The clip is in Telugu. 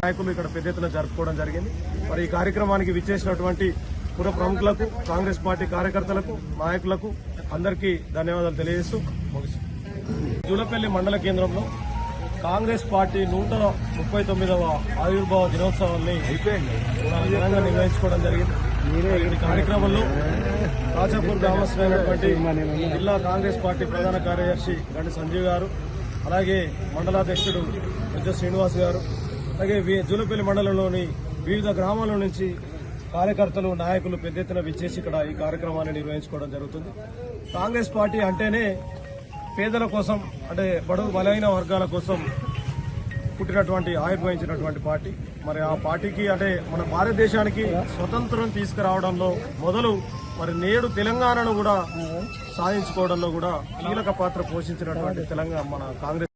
నాయకులు ఇక్కడ పెద్ద ఎత్తున జరుపుకోవడం జరిగింది. మరి ఈ కార్యక్రమానికి విచ్చేసినటువంటి పుర ప్రముఖులకు కాంగ్రెస్ పార్టీ కార్యకర్తలకు నాయకులకు అందరికీ ధన్యవాదాలు తెలియజేస్తూ జూలపల్లి మండల కేంద్రంలో కాంగ్రెస్ పార్టీ నూట ముప్పై తొమ్మిదవ ఆవిర్భావ దినోత్సవాన్ని ఘనంగా నిర్వహించుకోవడం జరిగింది. కార్యక్రమంలో రాజాపూర్ గ్రామస్తులైనటువంటి జిల్లా కాంగ్రెస్ పార్టీ ప్రధాన కార్యదర్శి గండి సంజీవ్ గారు అలాగే మండలాధ్యక్షుడు పెద్ద శ్రీనివాస్ గారు అలాగే వి- జూలపల్లి మండలంలోని వివిధ గ్రామాల నుంచి కార్యకర్తలు నాయకులు పెద్ద ఎత్తున విచ్చేసి ఇక్కడ ఈ కార్యక్రమాన్ని నిర్వహించుకోవడం జరుగుతుంది. కాంగ్రెస్ పార్టీ అంటేనే పేదల కోసం అంటే బడుగు బలైన వర్గాల కోసం పుట్టినటువంటి ఆవిర్భవించినటువంటి పార్టీ. మరి ఆ పార్టీకి అంటే మన భారతదేశానికి స్వతంత్రం తీసుకురావడంలో మొదలు మరి నేడు తెలంగాణను కూడా సాధించుకోవడంలో కూడా కీలక పాత్ర పోషించినటువంటి తెలంగాణ మన కాంగ్రెస్